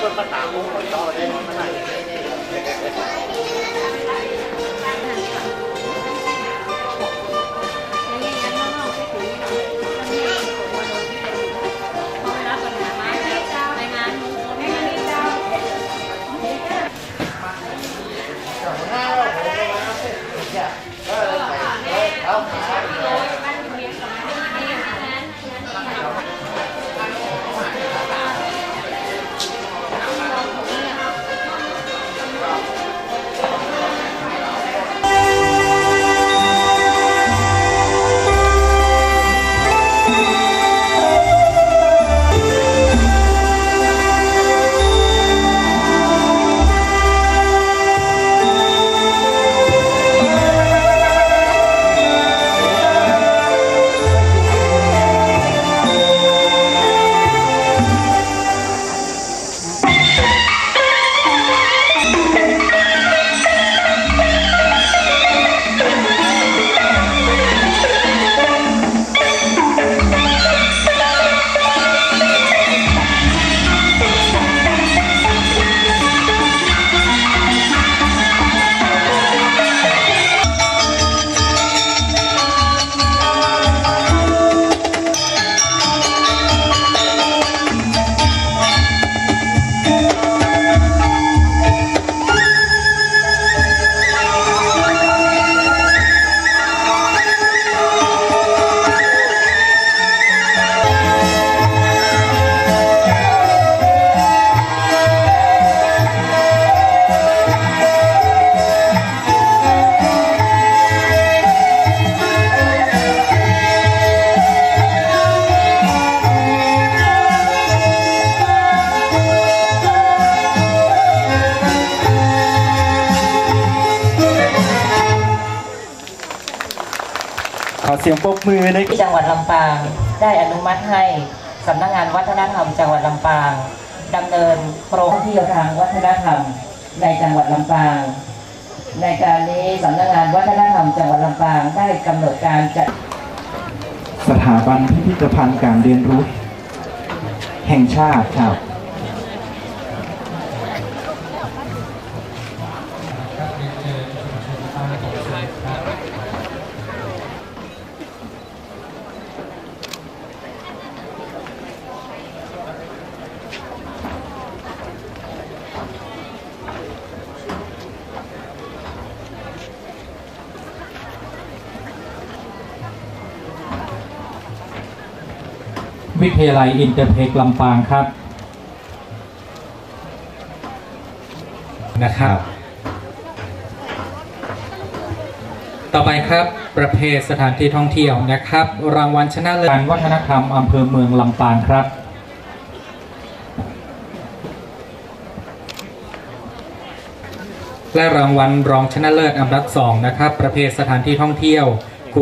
คนมาตามมุ้งคนต่อได้มาไหน ขอเสียงปรบมือในที่จังหวัดลำปาง ได้อนุมัติให้สำนักงานวัฒนธรรมจังหวัดลำปางดำเนินโครงที่ยวทางวัฒนธรรมในจังหวัดลำปาง ในการนี้สำนักงานวัฒนธรรมจังหวัดลำปางได้กำหนดการจัดสถาบันพิพิธภัณฑ์การเรียนรู้ แห่งชาติครับ วิทยาลัยอินเตอร์เทคลำปางครับนะครับ ต่อไปครับประเภทสถานที่ท่องเที่ยวนะครับ รางวัลชนะเลิศการวัฒนธรรมอำเภอเมืองลำปางครับและรางวัลรองชนะเลิศอันดับสองนะครับ ประเภทสถานที่ท่องเที่ยว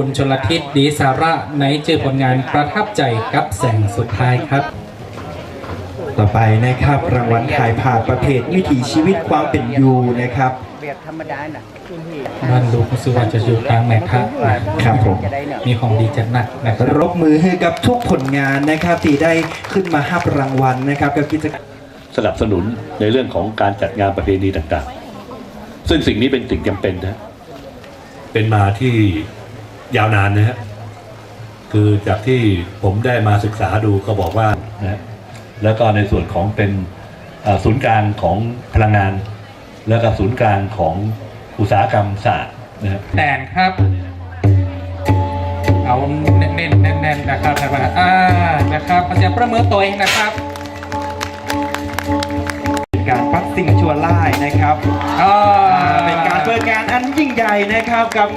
คุณชลทิศดีสาระในชื่อผลงานประทับใจกับแสงสุดท้ายครับ ต่อไปนะครับรางวัลถ่ายภาพประเภทวิถีชีวิตความเป็นอยู่นะครับแบบธรรมดาน่ะบ้านลูกรู้สึกว่าจะอยู่กลางแม่ครับครับผมจะได้เนาะมีของดีจัดหนักนะครับรบมือให้กับทุกผลงานนะครับที่ได้ขึ้นมาฮับรางวัลนะครับกับกิจกรรมสนับสนุนในเรื่องของการจัดงานประเพณีต่างๆ ซึ่งสิ่งนี้เป็นสิ่งจำเป็นนะ เป็นมาที่ ยาวนานนะฮะคือจากที่ผมได้มาศึกษาดูก็บอกว่านะฮะแล้วก็ในส่วนของเป็นเอ่อศูนย์กลางของพลังงาน แล้วก็ศูนย์กลางของอุตสาหกรรมศาสตร์นะฮะแตนครับ เอาเน้นๆแน่นๆนะครับท่านประธานอ่านะครับมันจะประเมินตัวเองนะครับเป็นการปัดสิ่งชั่วร้ายนะครับอ่าเป็นการเปิดงานอันยิ่งใหญ่นะครับกับ